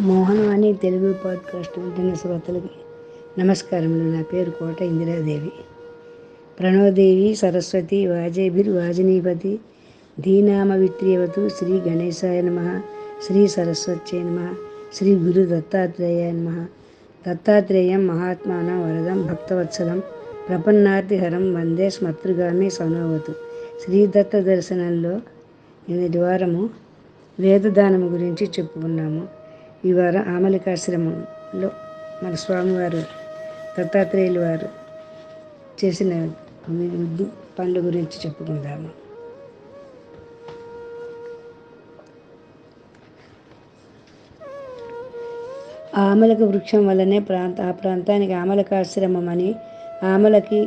Mohanavani Telugu podcast వింటున్న శ్రోతలకి నమస్కారములు. నా పేరు కోట ఇందిరాదేవి. ప్రణవదేవి సరస్వతి వాజేభిర్ వాజనీపతి ధీనామ విత్రియవతు శ్రీ గణేశాయ నమ శ్రీ సరస్వత్యై నమ శ్రీ గురు దత్తాత్రేయ నమ. దత్తాత్రేయం మహాత్మాన వరదం భక్తవత్సలం ప్రపన్నార్తిహరం వందే స్మతృగామి సనోవతు. శ్రీ దత్త దర్శనంలో నిన్నటి వారము వేదదానము గురించి చెప్పుకున్నాము. ఈ వారం ఆమలికాశ్రమంలో మన స్వామివారు దత్తాత్రేయులు వారు చేసిన పనుల గురించి చెప్పుకుందాము. ఆమలక వృక్షం వల్లనే ప్రాంత ఆ ప్రాంతానికి ఆమలకాశ్రమం అని ఆమలకి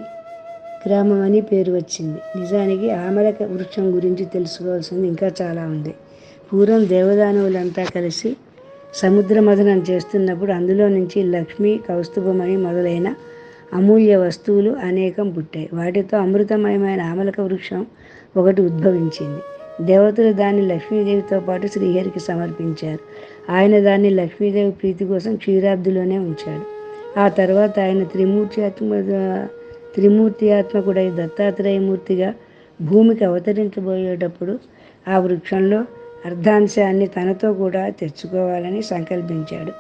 గ్రామం అని పేరు వచ్చింది. నిజానికి ఆమలక వృక్షం గురించి తెలుసుకోవాల్సింది ఇంకా చాలా ఉంది. పూర్వం దేవదానవులంతా కలిసి సముద్ర మథనం చేస్తున్నప్పుడు అందులో నుంచి లక్ష్మి కౌస్తుభమణి మొదలైన అమూల్య వస్తువులు అనేకం పుట్టాయి. వాటితో అమృతమయమైన ఆమలక వృక్షం ఒకటి ఉద్భవించింది. దేవతలు దాన్ని లక్ష్మీదేవితో పాటు శ్రీహరికి సమర్పించారు. ఆయన దాన్ని లక్ష్మీదేవి ప్రీతి కోసం క్షీరాబ్దిలోనే ఉంచాడు. ఆ తర్వాత ఆయన త్రిమూర్త్యాత్మ త్రిమూర్త్యాత్మకుడై దత్తాత్రేయమూర్తిగా భూమికి అవతరించబోయేటప్పుడు ఆ వృక్షంలో అర్ధాంశాన్ని తనతో కూడా తెచ్చుకోవాలని సంకల్పించాడు.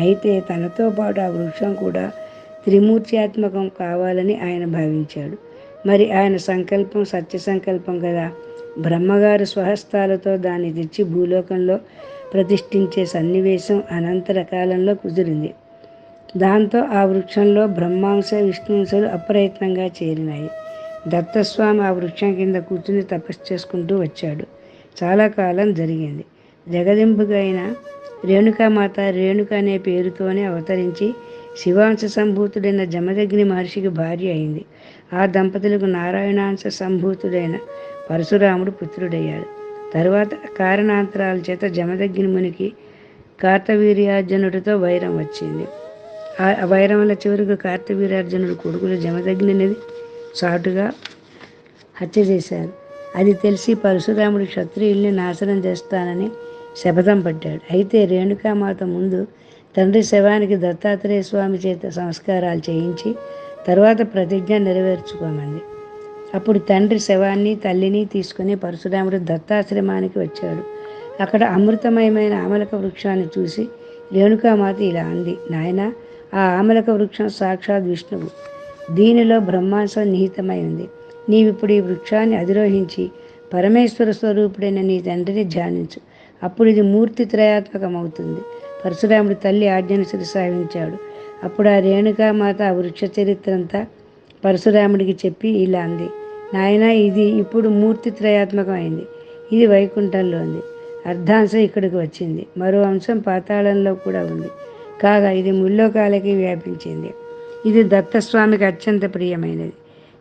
అయితే తనతో పాటు ఆ వృక్షం కూడా త్రిమూర్త్యాత్మకం కావాలని ఆయన భావించాడు. మరి ఆయన సంకల్పం సత్య సంకల్పం కదా? బ్రహ్మగారు స్వహస్తాలతో దాన్ని తెచ్చి భూలోకంలో ప్రతిష్ఠించే సన్నివేశం అనంతర కాలంలో కుదిరింది. దాంతో ఆ వృక్షంలో బ్రహ్మాంశ విష్ణుంశలు అప్రయత్నంగా చేరినాయి. దత్తస్వామి ఆ వృక్షం కింద కూర్చుని తపస్సు చేసుకుంటూ వచ్చాడు. చాలా కాలం జరిగింది. జగదింపుగైన రేణుకామాత రేణుక అనే పేరుతోనే అవతరించి శివాంశ సంభూతుడైన జమదగ్ని మహర్షికి భార్య అయింది. ఆ దంపతులకు నారాయణాంశ సంభూతుడైన పరశురాముడు పుత్రుడయ్యాడు. తరువాత కారణాంతరాల చేత జమదగ్ని మునికి కార్తవీర్యార్జునుడితో వైరం వచ్చింది. ఆ వైరం వల్ల చివరికి కార్తవీర్యార్జునుడు కొడుకులు జమదగ్నిని చాటుగా హత్య చేశారు. అది తెలిసి పరశురాముడు క్షత్రియుల్ని నాశనం చేస్తానని శపథం పట్టాడు. అయితే రేణుకామాత ముందు తండ్రి శవానికి దత్తాత్రేయ స్వామి చేత సంస్కారాలు చేయించి తర్వాత ప్రతిజ్ఞ నెరవేర్చుకోమంది. అప్పుడు తండ్రి శవాన్ని తల్లిని తీసుకుని పరశురాముడు దత్తాశ్రమానికి వచ్చాడు. అక్కడ అమృతమయమైన ఆమలక వృక్షాన్ని చూసి రేణుకామాత ఇలా అంది నాయన ఆ ఆమలక వృక్షం సాక్షాత్ విష్ణువు. దీనిలో బ్రహ్మాంసం నిహితమై ఉంది. నీవిప్పుడు ఈ వృక్షాన్ని అధిరోహించి పరమేశ్వర స్వరూపుడైన నీ తండ్రిని ధ్యానించు. అప్పుడు ఇది మూర్తి త్రయాత్మకమవుతుంది. పరశురాముడి తల్లి ఆజ్ఞను శిరసావించాడు అప్పుడు ఆ రేణుకామాత ఆ వృక్ష చరిత్ర అంతా పరశురాముడికి చెప్పి ఇలా అంది. నాయన ఇది ఇప్పుడు మూర్తి త్రయాత్మకమైంది. ఇది వైకుంఠంలో ఉంది అర్ధాంశం ఇక్కడికి వచ్చింది. మరో అంశం పాతాళంలో కూడా ఉంది. కాగా ఇది ముల్లోకాలకి వ్యాపించింది. ఇది దత్తస్వామికి అత్యంత ప్రియమైనది.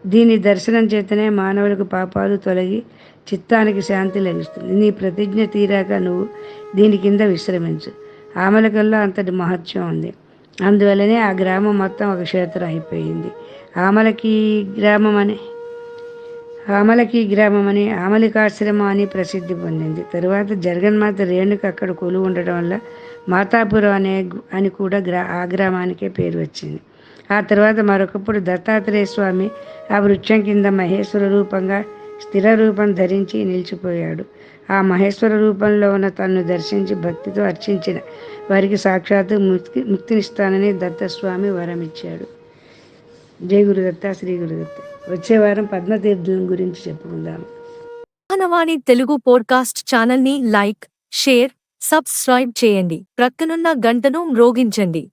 దీని దర్శనం చేతనే మానవులకు పాపాలు తొలగి చిత్తానికి శాంతి లభిస్తుంది. నీ ప్రతిజ్ఞ తీరాక నువ్వు దీని కింద విశ్రమించు. ఆమలకల్లో అంతటి మహత్యం ఉంది. అందువల్లనే ఆ గ్రామం మొత్తం ఒక క్షేత్రం అయిపోయింది. ఆమలకి గ్రామం అని ఆమలకి గ్రామం అని ఆమలికాశ్రమం అని ప్రసిద్ధి పొందింది. తరువాత జగన్మాత రేణుక అక్కడ కొలువు ఉండడం వల్ల మాతాపురం అనే అని కూడా గ్రా ఆ గ్రామానికే పేరు వచ్చింది. ఆ తర్వాత మరొకప్పుడు దత్తాత్రేయ స్వామి ఆ వృక్షం కింద మహేశ్వర రూపంగా స్థిర రూపం ధరించి నిలిచిపోయాడు. ఆ మహేశ్వర రూపంలో ఉన్న తనను దర్శించి భక్తితో అర్చించిన వారికి సాక్షాత్తు ముక్తి ముక్తినిస్తానని దత్తస్వామి వరం ఇచ్చాడు జై గురుదత్త శ్రీ గురుదత్త. వచ్చే వారం పద్మతీర్థుల గురించి చెప్పుకుందాం. మానవాణి తెలుగు పోడ్కాస్ట్ ఛానల్ని లైక్ షేర్ సబ్స్క్రైబ్ చేయండి. ప్రక్కనున్న గంటను మ్రోగించండి.